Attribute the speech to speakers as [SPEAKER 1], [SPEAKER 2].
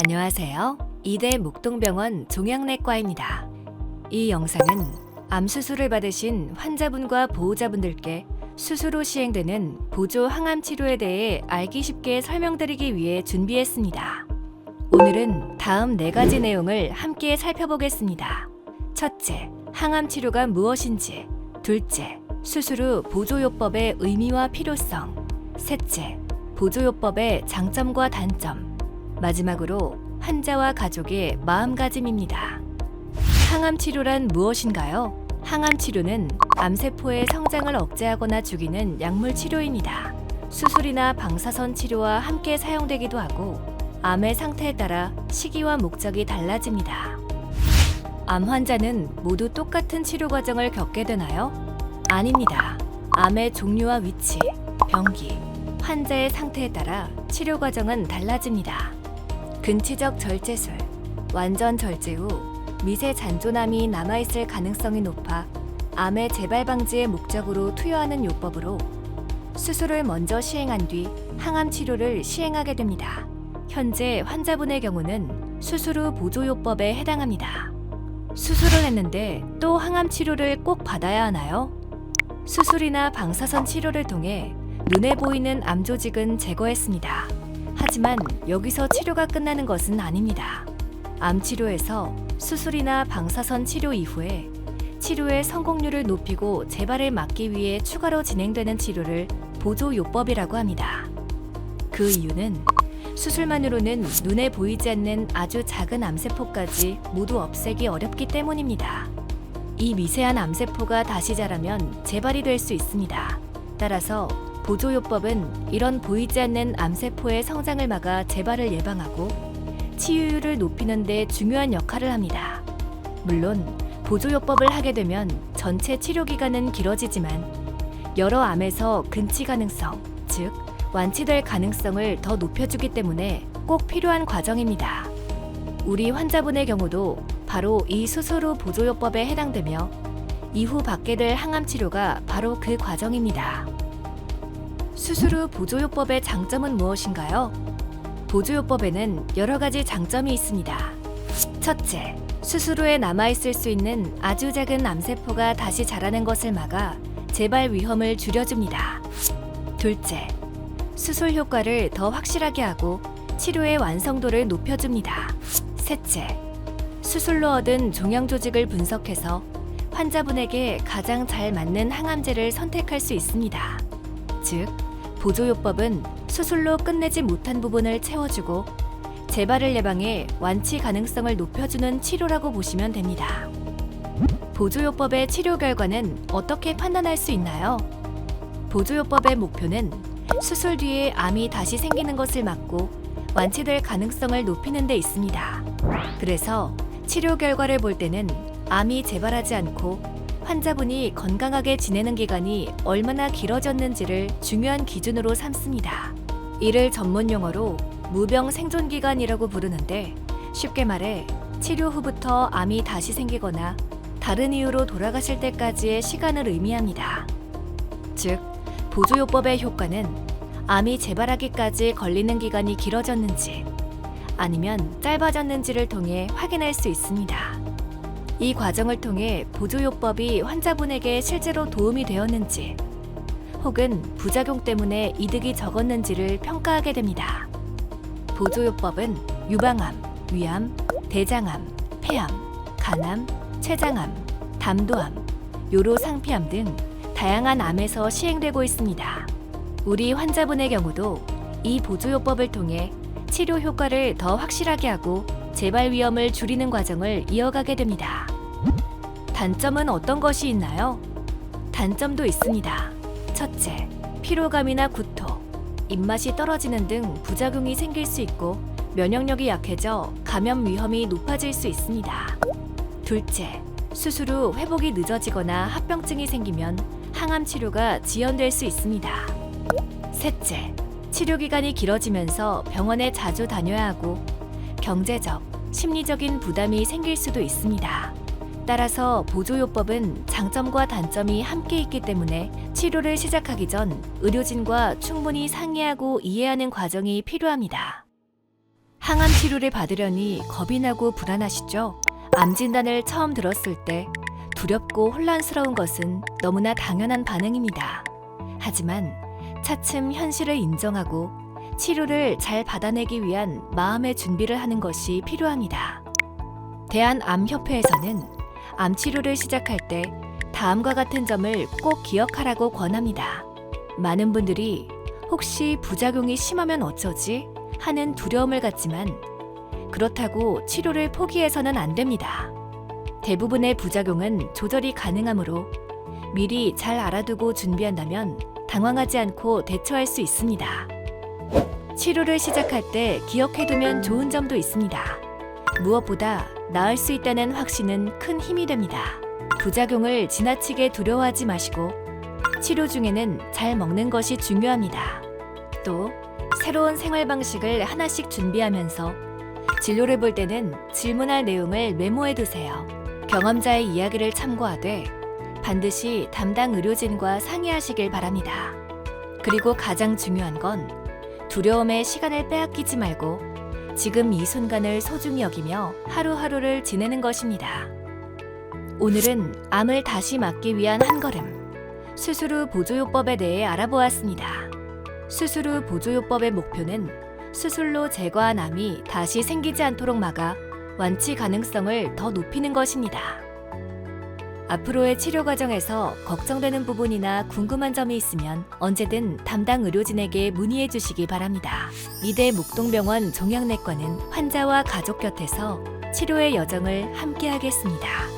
[SPEAKER 1] 안녕하세요. 이대 목동병원 종양내과입니다. 이 영상은 암 수술을 받으신 환자분과 보호자분들께 수술 후 시행되는 보조 항암 치료에 대해 알기 쉽게 설명드리기 위해 준비했습니다. 오늘은 다음 네 가지 내용을 함께 살펴보겠습니다. 첫째, 항암 치료가 무엇인지. 둘째, 수술 후 보조요법의 의미와 필요성. 셋째, 보조요법의 장점과 단점. 마지막으로 환자와 가족의 마음가짐입니다. 항암 치료란 무엇인가요? 항암 치료는 암세포의 성장을 억제하거나 죽이는 약물 치료입니다. 수술이나 방사선 치료와 함께 사용되기도 하고 암의 상태에 따라 시기와 목적이 달라집니다. 암 환자는 모두 똑같은 치료 과정을 겪게 되나요? 아닙니다. 암의 종류와 위치, 병기, 환자의 상태에 따라 치료 과정은 달라집니다. 근치적 절제술, 완전 절제 후 미세 잔존암이 남아있을 가능성이 높아 암의 재발 방지의 목적으로 투여하는 요법으로 수술을 먼저 시행한 뒤 항암 치료를 시행하게 됩니다. 현재 환자분의 경우는 수술 후 보조요법에 해당합니다. 수술을 했는데 또 항암 치료를 꼭 받아야 하나요? 수술이나 방사선 치료를 통해 눈에 보이는 암 조직은 제거했습니다. 하지만 여기서 치료가 끝나는 것은 아닙니다. 암 치료에서 수술이나 방사선 치료 이후에 치료의 성공률을 높이고 재발을 막기 위해 추가로 진행되는 치료를 보조요법이라고 합니다. 그 이유는 수술만으로는 눈에 보이지 않는 아주 작은 암세포까지 모두 없애기 어렵기 때문입니다. 이 미세한 암세포가 다시 자라면 재발이 될 수 있습니다. 따라서 보조요법은 이런 보이지 않는 암세포의 성장을 막아 재발을 예방하고 치유율을 높이는 데 중요한 역할을 합니다. 물론 보조요법을 하게 되면 전체 치료 기간은 길어지지만 여러 암에서 근치 가능성, 즉 완치될 가능성을 더 높여주기 때문에 꼭 필요한 과정입니다. 우리 환자분의 경우도 바로 이 수술 후 보조요법에 해당되며 이후 받게 될 항암 치료가 바로 그 과정입니다. 수술 후 보조요법의 장점은 무엇인가요? 보조요법에는 여러 가지 장점이 있습니다. 첫째, 수술 후에 남아있을 수 있는 아주 작은 암세포가 다시 자라는 것을 막아 재발 위험을 줄여줍니다. 둘째, 수술 효과를 더 확실하게 하고 치료의 완성도를 높여줍니다. 셋째, 수술로 얻은 종양 조직을 분석해서 환자분에게 가장 잘 맞는 항암제를 선택할 수 있습니다. 즉, 보조요법은 수술로 끝내지 못한 부분을 채워주고 재발을 예방해 완치 가능성을 높여주는 치료라고 보시면 됩니다. 보조요법의 치료 결과는 어떻게 판단할 수 있나요? 보조요법의 목표는 수술 뒤에 암이 다시 생기는 것을 막고 완치될 가능성을 높이는 데 있습니다. 그래서 치료 결과를 볼 때는 암이 재발하지 않고 환자분이 건강하게 지내는 기간이 얼마나 길어졌는지를 중요한 기준으로 삼습니다. 이를 전문 용어로 무병 생존 기간이라고 부르는데 쉽게 말해 치료 후부터 암이 다시 생기거나 다른 이유로 돌아가실 때까지의 시간을 의미합니다. 즉, 보조요법의 효과는 암이 재발하기까지 걸리는 기간이 길어졌는지 아니면 짧아졌는지를 통해 확인할 수 있습니다. 이 과정을 통해 보조요법이 환자분에게 실제로 도움이 되었는지 혹은 부작용 때문에 이득이 적었는지를 평가하게 됩니다. 보조요법은 유방암, 위암, 대장암, 폐암, 간암, 췌장암, 담도암, 요로상피암 등 다양한 암에서 시행되고 있습니다. 우리 환자분의 경우도 이 보조요법을 통해 치료 효과를 더 확실하게 하고 재발 위험을 줄이는 과정을 이어가게 됩니다. 단점은 어떤 것이 있나요? 단점도 있습니다. 첫째, 피로감이나 구토, 입맛이 떨어지는 등 부작용이 생길 수 있고 면역력이 약해져 감염 위험이 높아질 수 있습니다. 둘째, 수술 후 회복이 늦어지거나 합병증이 생기면 항암 치료가 지연될 수 있습니다. 셋째, 치료 기간이 길어지면서 병원에 자주 다녀야 하고 경제적, 심리적인 부담이 생길 수도 있습니다. 따라서 보조요법은 장점과 단점이 함께 있기 때문에 치료를 시작하기 전 의료진과 충분히 상의하고 이해하는 과정이 필요합니다. 항암 치료를 받으려니 겁이 나고 불안하시죠? 암 진단을 처음 들었을 때 두렵고 혼란스러운 것은 너무나 당연한 반응입니다. 하지만 차츰 현실을 인정하고 치료를 잘 받아내기 위한 마음의 준비를 하는 것이 필요합니다. 대한암협회에서는 암 치료를 시작할 때 다음과 같은 점을 꼭 기억하라고 권합니다. 많은 분들이 혹시 부작용이 심하면 어쩌지? 하는 두려움을 갖지만 그렇다고 치료를 포기해서는 안 됩니다. 대부분의 부작용은 조절이 가능하므로 미리 잘 알아두고 준비한다면 당황하지 않고 대처할 수 있습니다. 치료를 시작할 때 기억해두면 좋은 점도 있습니다. 무엇보다 나을 수 있다는 확신은 큰 힘이 됩니다. 부작용을 지나치게 두려워하지 마시고 치료 중에는 잘 먹는 것이 중요합니다. 또 새로운 생활 방식을 하나씩 준비하면서 진료를 볼 때는 질문할 내용을 메모해 두세요. 경험자의 이야기를 참고하되 반드시 담당 의료진과 상의하시길 바랍니다. 그리고 가장 중요한 건 두려움에 시간을 빼앗기지 말고 지금 이 순간을 소중히 여기며 하루하루를 지내는 것입니다. 오늘은 암을 다시 막기 위한 한 걸음 후 보조요법에 대해 알아보았습니다. 후 보조요법의 목표는 수술로 제거한 암이 다시 생기지 않도록 막아 완치 가능성을 더 높이는 것입니다. 앞으로의 치료 과정에서 걱정되는 부분이나 궁금한 점이 있으면 언제든 담당 의료진에게 문의해 주시기 바랍니다. 이대 목동병원 종양내과는 환자와 가족 곁에서 치료의 여정을 함께하겠습니다.